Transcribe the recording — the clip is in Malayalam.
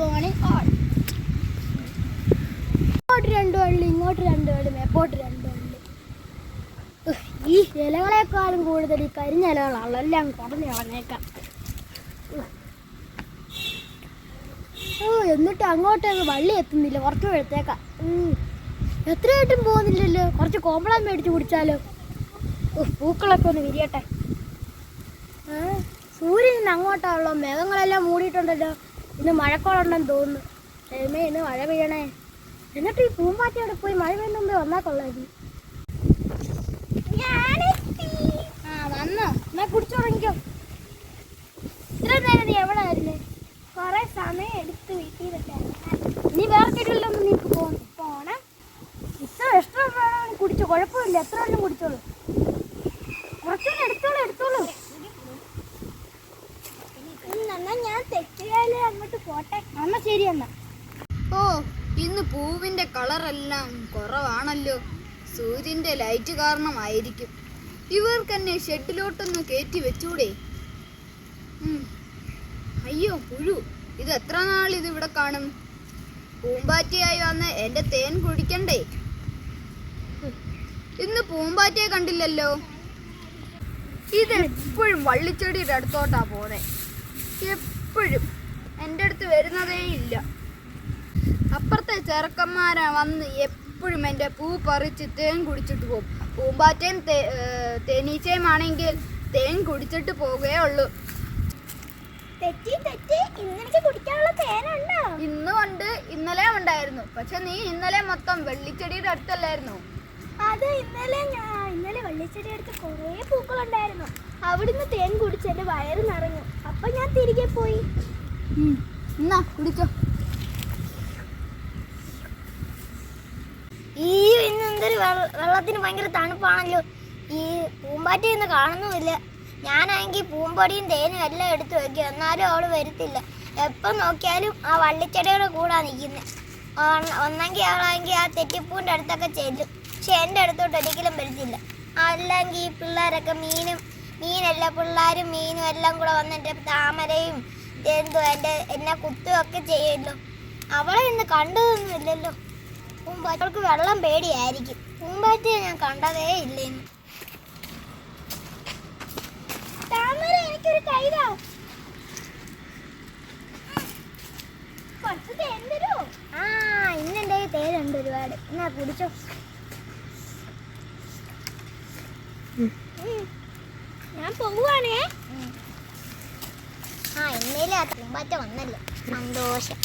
മോർണിംഗ് ഓൾ ഇങ്ങോട്ട് രണ്ട് വള്ളി ഇങ്ങോട്ട് രണ്ട് വള്ളി മേപ്പോട്ട് രണ്ട് വള്ളി. ഈ ഇലകളെക്കാളും കൂടുതൽ ഈ കരിഞ്ഞ ഇലകളാണല്ലോ. എല്ലാം കുറഞ്ഞ് കളഞ്ഞേക്കാം. ഓ എന്നിട്ട് അങ്ങോട്ടേക്ക് വള്ളി എത്തുന്നില്ല. കുറച്ച് എടുത്തേക്കാം. എത്രയായിട്ടും പോകുന്നില്ലല്ലോ. കുറച്ച് കോമ്പളം മേടിച്ച് കുടിച്ചാലോ. പൂക്കളൊക്കെ ഒന്ന് വിരിയട്ടെ? സൂര്യൻ അങ്ങോട്ടാണല്ലോ. മേഘങ്ങളെല്ലാം മൂടിയിട്ടുണ്ടല്ലോ. ഇന്ന് മഴക്കോളുണ്ടെന്ന് തോന്നുന്നു. ദൈവമേ ഇന്ന് മഴ പെയ്യണേ. എന്നിട്ട് ഈ പൂമ്പാറ്റയോടെ പോയി മഴ പെയ്യുന്ന മുമ്പേ വന്നാൽ കൊള്ളായിരുന്നു ആ വന്നോ. എന്നാ കുടിച്ചു ഇത്ര നേരം നീ എവിടെ ആയിരുന്നേ? കുറെ സമയം എടുത്ത് വീട്ടിൽ നീ വേറെ കെട്ടിലൊന്നും നീക്ക് പോകണം പോണം. ഇത്ര എക്സ്ട്രാ കുടിച്ചോ കുഴപ്പമില്ല. എത്ര എണ്ണം കുടിച്ചോളൂ. കുറച്ചുകൂടെ എടുത്തോളൂ എടുത്തോളൂ എന്നാ ഞാൻ തെറ്റുകാലേ അങ്ങോട്ട് പോട്ടെ എന്നാ ശരി ഓ ഇന്ന് പൂവിന്റെ കുറവാണല്ലോ. സൂര്യന്റെ ലൈറ്റ് കാരണമായിരിക്കും. ഇവർക്ക് എന്നെ ഷെഡിലോട്ടൊന്ന് കയറ്റി വെച്ചൂടെ. അയ്യോ പുഴു ഇത് എത്ര നാൾ ഇത് ഇവിടെ കാണും? പൂമ്പാറ്റയായി വന്ന് എന്റെ തേൻ കുടിക്കണ്ടേ? ഇന്ന് പൂമ്പാറ്റയെ കണ്ടില്ലല്ലോ. ഇതെപ്പോഴും വള്ളിച്ചെടിയുടെ അടുത്തോട്ടാ പോന്നെ. എപ്പോഴും എന്റെ അടുത്ത് വരുന്നതേ ഇല്ല അപ്പുറത്തെ ചെറുക്കന്മാരാ വന്ന് എപ്പോഴും എന്റെ പൂ പറിച്ച് തേൻ കുടിച്ചിട്ട് പോകും. പൂമ്പാറ്റയും തേനീച്ചയും ആണെങ്കിൽ തേൻ കുടിച്ചിട്ട് പോവുകയേ ഉള്ളൂ. തെറ്റി തെറ്റി. ഇന്നെനിക്ക് കുടിക്കാനുള്ള തേനുണ്ടോ? ഇന്നും ഉണ്ട് ഇന്നലെ ഉണ്ടായിരുന്നു. പക്ഷെ നീ ഇന്നലെ മൊത്തം വെള്ളിച്ചെടിയുടെ അടുത്തല്ലായിരുന്നു. അത് ഇന്നലെ ഞാൻ ഇന്നലെ വെള്ളിച്ചെടി അടുത്ത് കുറേ പൂക്കളുണ്ടായിരുന്നു. അവിടുന്ന് തേൻ കുടിച്ച് എന്റെ വയറ് നിറഞ്ഞു. അപ്പൊ ഞാൻ തിരികെ പോയി. എന്നാ കുടിച്ചോ ഈ എന്തൊരു വെള്ളത്തിന് ഭയങ്കര തണുപ്പാണല്ലോ. ഈ പൂമ്പാറ്റ ഇന്ന് കാണുന്നുമില്ല. ഞാനാണെങ്കിൽ പൂമ്പൊടിയും തേനും എല്ലാം എടുത്തു വെക്കും. എന്നാലും അവൾ വരത്തില്ല. എപ്പം നോക്കിയാലും ആ വള്ളിച്ചെടിയുടെ കൂടാ നിൽക്കുന്നത് ഒന്നെങ്കിൽ അവളാണെങ്കിൽ ആ തെറ്റിപ്പൂവിന്റെ അടുത്തൊക്കെ ചെല്ലും. പക്ഷെ എന്റെ അടുത്തോട്ട് ഒരിക്കലും വരത്തില്ല. അല്ലെങ്കിൽ ഈ പിള്ളേരൊക്കെ മീനും മീനെല്ലാം പിള്ളേരും മീനും എല്ലാം കൂടെ വന്നിട്ട് താമരയും എന്തോ എന്റെ എന്നെ കുത്തുകയൊക്കെ ചെയ്യുമല്ലോ അവളെ ഇന്ന് കണ്ടതൊന്നുമില്ലല്ലോ പൂമ്പാറ്റകൾക്ക് വെള്ളം പേടിയായിരിക്കും. പൂമ്പാറ്റയെ ഞാൻ കണ്ടതേ ഇല്ലെന്ന്. താമര എനിക്കൊരു കൈതാ ആ ഇന്ന് എന്റെ കയ്യിൽ തേനുണ്ട് ഒരുപാട്. എന്നാ കുടിച്ചോ. ഞാൻ പോവാണേ ആ എന്നെ ആ പൂമ്പാറ്റ വന്നല്ലോ. സന്തോഷം.